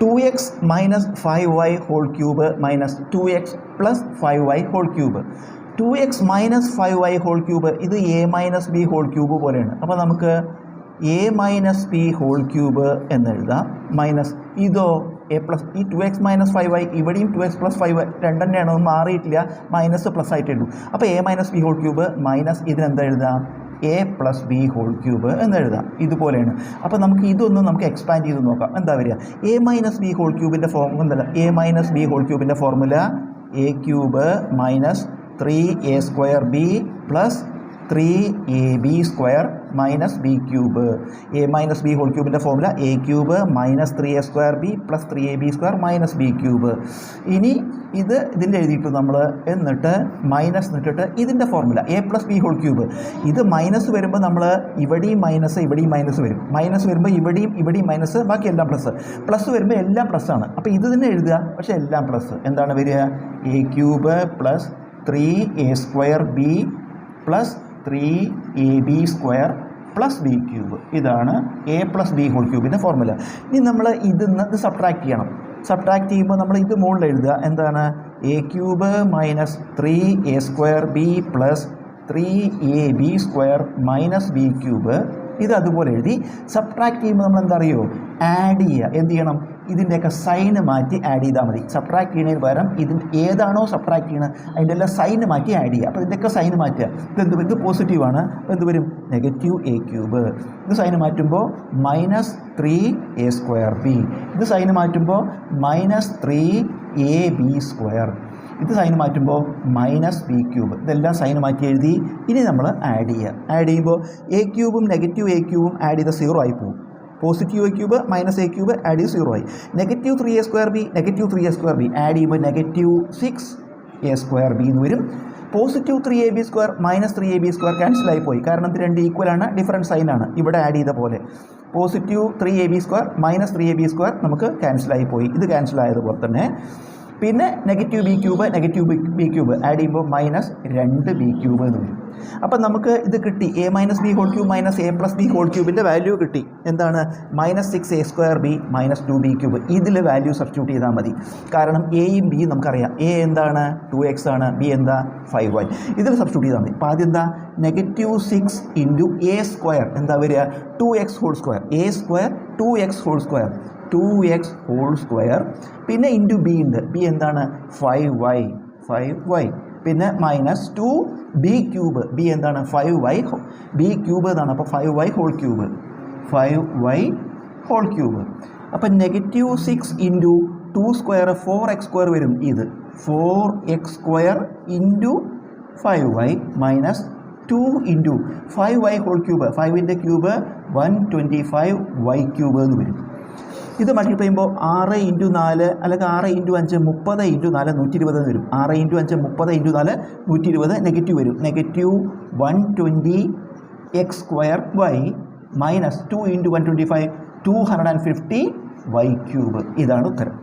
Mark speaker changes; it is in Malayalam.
Speaker 1: Two x minus five y whole cube minus two x plus five y whole cube two x minus five y whole cube ഇത് a minus b whole cube പോലെയാണ്. അപ്പോൾ നമുക്ക് a minus b whole cube എന്ന് എഴുതാം. മൈനസ് ഇതോ എ പ്ലസ് ഈ two x minus five y ഇവിടെയും two x plus five y രണ്ടെണ്ണയാണോ മാറിയിട്ടില്ല. മൈനസ് പ്ലസ് ആയിട്ട് എഴുതും അപ്പോൾ a minus b whole cube minus ഇതിനെന്താ എഴുതാം? A plus b whole cube എന്ന് എഴുതാം. ഇതുപോലെയാണ്. അപ്പോൾ നമുക്ക് ഇതൊന്ന് നമുക്ക് എക്സ്പാൻഡ് ചെയ്ത് നോക്കാം. എന്താ വരിക? എ മൈനസ് ബി ഹോൾ ക്യൂബിന്റെ ഫോം എന്തല്ല a minus b whole ക്യൂബിന്റെ formula a cube minus three a square b plus three a b square minus b cube a minus b whole ക്യൂബിന്റെ formula a cube minus three a square b plus three a b square minus b cube ഇനി ഇത് ഇതിന്റെ എഴുതിയിട്ട് നമ്മൾ എന്നിട്ട് മൈനസ് എന്നിട്ടിട്ട് ഇതിന്റെ formula a plus b whole cube ഇത് മൈനസ് വരുമ്പോൾ നമ്മൾ ഇവിടെയും മൈനസ് ഇവിടെയും മൈനസ് വരും. മൈനസ് വരുമ്പോൾ ഇവിടെയും ഇവിടെയും മൈനസ് ബാക്കി എല്ലാം പ്ലസ് പ്ലസ് വരുമ്പോൾ എല്ലാം പ്ലസ് ആണ്. അപ്പോൾ ഇത് തന്നെ എഴുതുക. പക്ഷേ എല്ലാം പ്ലസ് എന്താണ് വരിക? A cube plus three a square b plus three a b square plus b cube ഇതാണ് എ പ്ലസ് ബി ഹോൾ ക്യൂബിന്റെ ഫോർമുല ഇനി നമ്മൾ ഇതിന്ന് ഇത് സബ്ട്രാക്ട് ചെയ്യണം. സബ്ട്രാക്ട് ചെയ്യുമ്പോൾ നമ്മൾ ഇത് മുകളിൽ എഴുതുക. എന്താണ്? A cube minus three a square b plus three a b square minus b cube ഇത് അതുപോലെ എഴുതി സബ്ട്രാക്ട് ചെയ്യുമ്പോൾ നമ്മൾ എന്താ അറിയോ? ആഡ് ചെയ്യുക. എന്ത് ചെയ്യണം? ഇതിന്റെയൊക്കെ സൈന് മാറ്റി ആഡ് ചെയ്താൽ മതി. സബ്ട്രാക്ട് ചെയ്യുന്നതിന് പകരം ഇതിന്റെ ഏതാണോ സബ്ട്രാക്ട് ചെയ്യുന്നത് അതിന്റെ എല്ലാം സൈന് മാറ്റി ആഡ് ചെയ്യുക. അപ്പോൾ ഇതിന്റെയൊക്കെ സൈന് മാറ്റുക. ഇത് എന്ത് ഇത് പോസിറ്റീവാണ് എന്ത് വരും? നെഗറ്റീവ് എ ക്യൂബ് ഇത് സൈന് മാറ്റുമ്പോൾ minus three A square B ഇത് സൈന് മാറ്റുമ്പോൾ minus three A B square ഇത് സൈന് മാറ്റുമ്പോൾ മൈനസ് ബി ക്യൂബ് ഇതെല്ലാം സൈന് മാറ്റി എഴുതി ഇനി നമ്മൾ ആഡ് ചെയ്യുക. ആഡ് ചെയ്യുമ്പോൾ എ ക്യൂബും നെഗറ്റീവ് എ ക്യൂബും ആഡ് ചെയ്ത സീറോ ആയി പോകും. Positive a cube minus a cube add ചെയ്ത് സീറോ ആയി negative three a square b negative three a square b add ചെയ്യുമ്പോൾ negative six A square B എന്ന് വരും. Positive three A B square minus three A B square cancel ആയി പോയി. കാരണം ഇത് രണ്ട് ഈക്വൽ ആണ് ഡിഫറന്റ് സൈൻ ആണ്. ഇവിടെ ആഡ് ചെയ്ത പോലെ. Positive three a b square minus three a b square നമുക്ക് ക്യാൻസൽ ആയി പോയി. ഇത് ക്യാൻസൽ ആയതുപോലെ തന്നെ. പിന്നെ negative b cube negative b cube add ചെയ്യുമ്പോൾ മൈനസ് രണ്ട് ബി ക്യൂബ് എന്ന് വരും. അപ്പം നമുക്ക് ഇത് കിട്ടി. A minus b whole cube minus a plus b whole ക്യൂബിന്റെ value കിട്ടി. എന്താണ്? Minus six a square b minus two b cube ഇതിൽ വാല്യൂ സബ്സ്റ്റിറ്റ്യൂട്ട് ചെയ്താൽ മതി. കാരണം എയും ബിയും നമുക്കറിയാം. എ എന്താണ്? ടു എക്സ് ആണ്. ബി എന്താ? ഫൈവ് വൈ ഇതിൽ സബ്സ്റ്റിറ്റ്യൂട്ട് ചെയ്താൽ മതി. അപ്പോൾ ആദ്യം എന്താ? Negative six into a square എന്താ വരിക? Two x whole square a square two x whole square two x whole square പിന്നെ ഇന്റു ബി ഉണ്ട്. ബി എന്താണ്? ഫൈവ് വൈ ഫൈവ് വൈ പിന്നെ minus two b cube b എന്താണ്? ഫൈവ് വൈ ബി ക്യൂബ് എന്നാണ്. അപ്പോൾ five y whole cube five y whole cube അപ്പം negative six into two square four x square വരും. ഇത് four x square into five y minus two into five y whole cube ഫൈവിന്റെ cube one twenty five y cube എന്ന് വരും. ഇത് മൾട്ടിപ്ലൈ ചെയ്യുമ്പോൾ ആറ് ഇന്റു നാല് അല്ലെങ്കിൽ ആറ് ഇന്റു അഞ്ച് മുപ്പത് ഇന്റു നാല് നൂറ്റി ഇരുപത് വരും. ആറ് ഇന്റു അഞ്ച് മുപ്പത് ഇന്റു നാല് നൂറ്റി ഇരുപത് നെഗറ്റീവ് വരും. Negative one twenty x square y minus two into one twenty five two hundred and fifty y cube. ഇതാണ് ഉത്തരം.